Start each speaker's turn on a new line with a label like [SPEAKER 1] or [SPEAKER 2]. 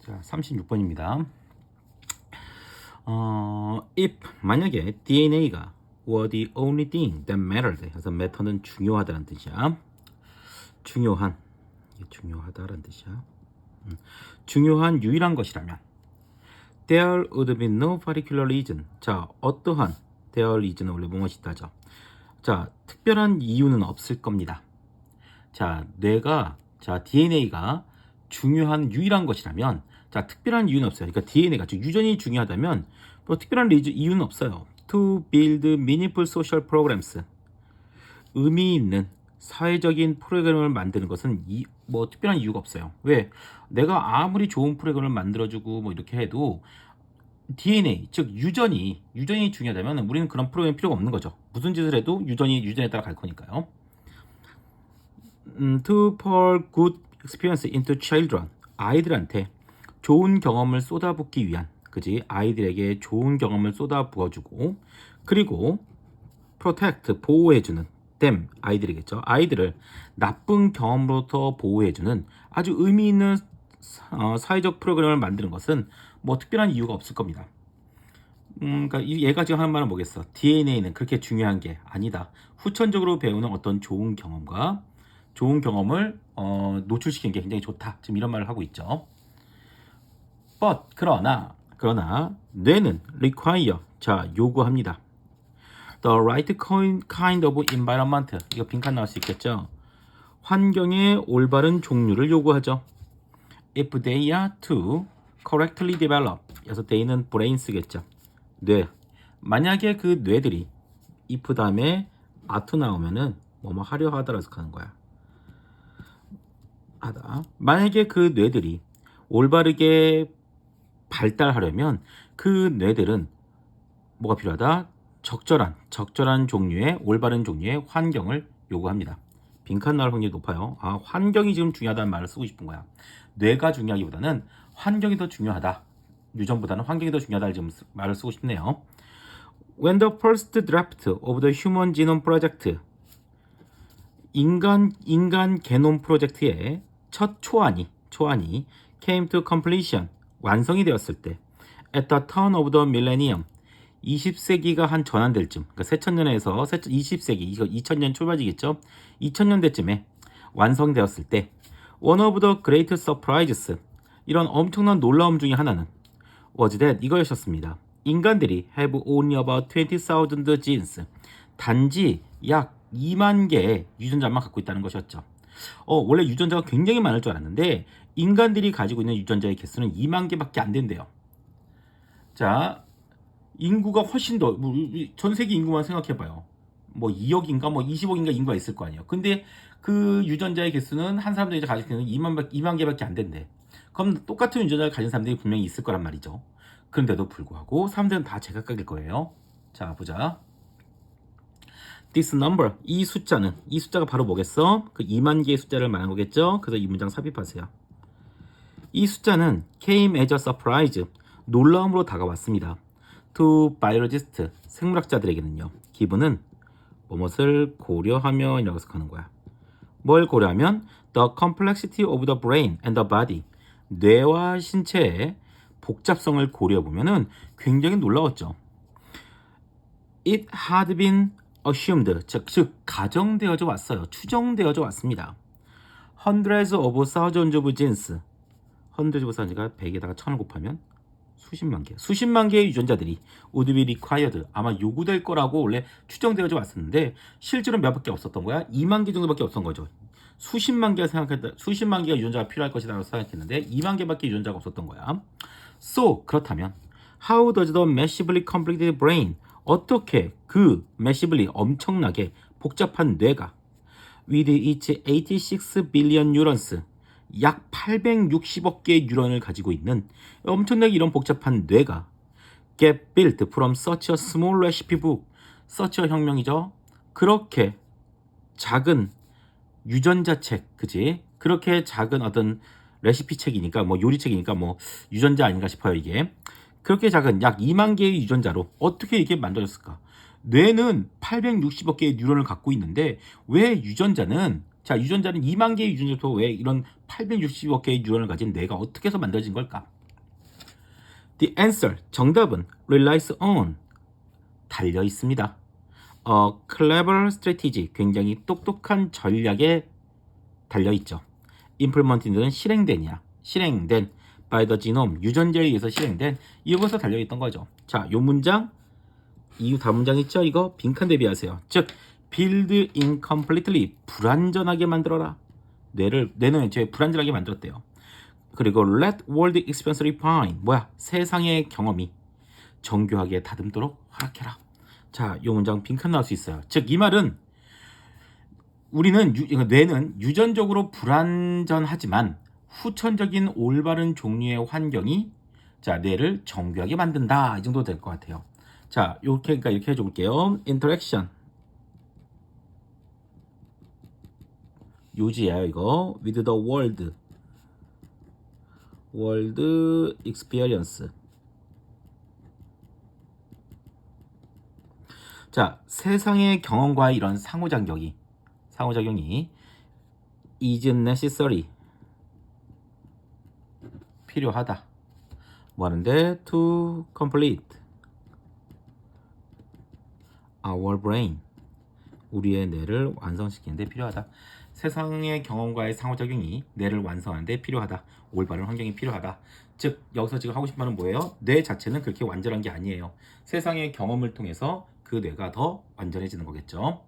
[SPEAKER 1] 자, 36번입니다. 어, if 만약에 DNA가 were the only thing that mattered 해서 matter는 중요하다는 뜻이야. 중요한 중요하다라는 뜻이야. 음, 중요한 유일한 것이라면 there would be no particular reason. 자, 어떠한 there reason은 원래 무엇이 있다죠. 자, 특별한 이유는 없을 겁니다. 자, 뇌가 자 DNA가 중요한 유일한 것이라면 자 특별한 이유는 없어요. 그러니까 DNA가 즉 유전이 중요하다면 뭐 특별한 리즈, 이유는 없어요. To build meaningful social programs 의미 있는 사회적인 프로그램을 만드는 것은 이, 뭐 특별한 이유가 없어요. 왜? 내가 아무리 좋은 프로그램을 만들어주고 뭐 이렇게 해도 DNA 즉 유전이 유전이 중요하다면 우리는 그런 프로그램 필요가 없는 거죠. 무슨 짓을 해도 유전이 유전에 따라 갈 거니까요. 음, to pour good experience into children 아이들한테 좋은 경험을 쏟아붓기 위한 그지 아이들에게 좋은 경험을 쏟아부어주고 그리고 protect 보호해주는 them 아이들이겠죠 아이들을 나쁜 경험으로부터 보호해주는 아주 의미 있는 사- 어, 사회적 프로그램을 만드는 것은 뭐 특별한 이유가 없을 겁니다. 음, 이- 얘가 지금 하는 말은 뭐겠어? DNA는 그렇게 중요한 게 아니다. 후천적으로 배우는 어떤 좋은 경험과 좋은 경험을 어, 노출시키는 게 굉장히 좋다. 지금 이런 말을 하고 있죠. But 그러나 그러나 뇌는 require 자 요구합니다. The right kind of environment 이거 빈칸 나올 수 있겠죠. 환경의 올바른 종류를 요구하죠. If they are to correctly develop 그래서 they는 brain 쓰겠죠. 뇌 만약에 그 뇌들이 if 다음에 are to 나오면은 뭐뭐 하려 하다라서 가는 거야. 하다. 만약에 그 뇌들이 올바르게 발달하려면 그 뇌들은 뭐가 필요하다? 적절한 적절한 종류의 올바른 종류의 환경을 요구합니다. 빈칸 나올 확률이 높아요. 아, 환경이 지금 중요하다는 말을 쓰고 싶은 거야. 뇌가 중요하기보다는 환경이 더 중요하다. 유전보다는 환경이 더 중요하다 지금 쓰- 말을 쓰고 싶네요. When the first draft of the Human Genome Project 인간 인간 게놈 프로젝트의 첫 초안이 초안이 came to completion 완성이 되었을 때 at the turn of the millennium 20세기가 한 전환될 쯤 그러니까 새천년에서 20세기 이거 2000년 초반이겠죠 2000년대쯤에 완성되었을 때 one of the great surprises 이런 엄청난 놀라움 중에 하나는 was that 이거였었습니다. 인간들이 have only about 20,000 genes 단지 약 2만 개의 유전자만 갖고 있다는 것이었죠. 어, 원래 유전자가 굉장히 많을 줄 알았는데 인간들이 가지고 있는 유전자의 개수는 2만 개밖에 안 된대요. 자, 인구가 훨씬 더, 뭐전 세계 인구만 생각해봐요. 뭐 2억인가 뭐 20억인가 인구가 있을 거 아니에요. 근데 그 유전자의 개수는 한 사람들이 가지고 있는 2만, 2만 개밖에 안 된대. 그럼 똑같은 유전자를 가진 사람들이 분명히 있을 거란 말이죠. 그런데도 불구하고 사람들은 다 제각각일 거예요. 자, 보자. This number, 이 숫자는, 이 숫자가 바로 뭐겠어? 그 2만 개의 숫자를 말한 거겠죠? 그래서 이 문장 삽입하세요. 이 숫자는 came as a surprise, 놀라움으로 다가왔습니다. To biologists, 생물학자들에게는요. 기분은 무엇을 고려하면 이라고 해석하는 거야. 뭘 고려하면 the complexity of the brain and the body, 뇌와 신체의 복잡성을 고려해 보면은 굉장히 놀라웠죠. It had been assumed, 즉, 즉 가정되어져 왔어요. 추정되어져 왔습니다. Hundreds of thousands of genes, hundreds of thousands가 100에다가 1000을 곱하면 수십만 개, 수십만 개의 유전자들이 would be required, 아마 요구될 거라고 원래 추정되어져 왔었는데 실제로 몇 밖에 없었던 거야? 2만 개 정도밖에 없었던 거죠. 수십만 개가 생각했다, 수십만 개가 유전자가 필요할 것이라고 생각했는데 2만 개밖에 유전자가 없었던 거야. So 그렇다면 how does the massively complicated brain 어떻게 그 massively 엄청나게 복잡한 뇌가 with its 86 billion neurons 약 860억 개의 뉴런을 가지고 있는 엄청나게 이런 복잡한 뇌가 get built from such a small recipe book such 혁명이죠. 그렇게 작은 유전자 책, 그지? 그렇게 작은 어떤 레시피 책이니까 뭐 요리 책이니까 뭐 유전자 아닌가 싶어요 이게. 그렇게 작은 약 2만 개의 유전자로 어떻게 이게 만들어졌을까? 뇌는 860억 개의 뉴런을 갖고 있는데 왜 유전자는 자, 유전자는 2만 개의 유전자도 왜 이런 860억 개의 뉴런을 가진 뇌가 어떻게 해서 만들어진 걸까? The answer, 정답은 relies on 달려 있습니다. A clever strategy, 굉장히 똑똑한 전략에 달려 있죠. implemented는 실행된이야. 실행된 the genome, 유전자에 의해서 실행된 이것에 달려 있던 거죠. 자, 요 문장 이후 다음 문장 있죠? 이거 빈칸 대비하세요. 즉 build incompletely 불완전하게 만들어라. 뇌를 뇌는 애초에 불완전하게 만들었대요. 그리고 let world experience refine 뭐야 세상의 경험이 정교하게 다듬도록 허락해라. 자, 이 문장 빈칸 나올 수 있어요. 즉 이 말은 우리는 유, 이거 뇌는 유전적으로 불완전하지만 후천적인 올바른 종류의 환경이 자 뇌를 정교하게 만든다. 이 정도 될 것 같아요. 자 이렇게 그러니까 이렇게 볼게요. interaction. 요지예요 이거. With the world. World experience. 자 세상의 경험과 이런 상호작용이 상호작용이 is necessary 필요하다. 뭐 하는데 to complete. Our brain. 우리의 뇌를 완성시키는데 필요하다. 세상의 경험과의 상호작용이 뇌를 완성하는데 필요하다. 올바른 환경이 필요하다. 즉 여기서 지금 하고 싶은 말은 뭐예요? 뇌 자체는 그렇게 완전한 게 아니에요. 세상의 경험을 통해서 그 뇌가 더 완전해지는 거겠죠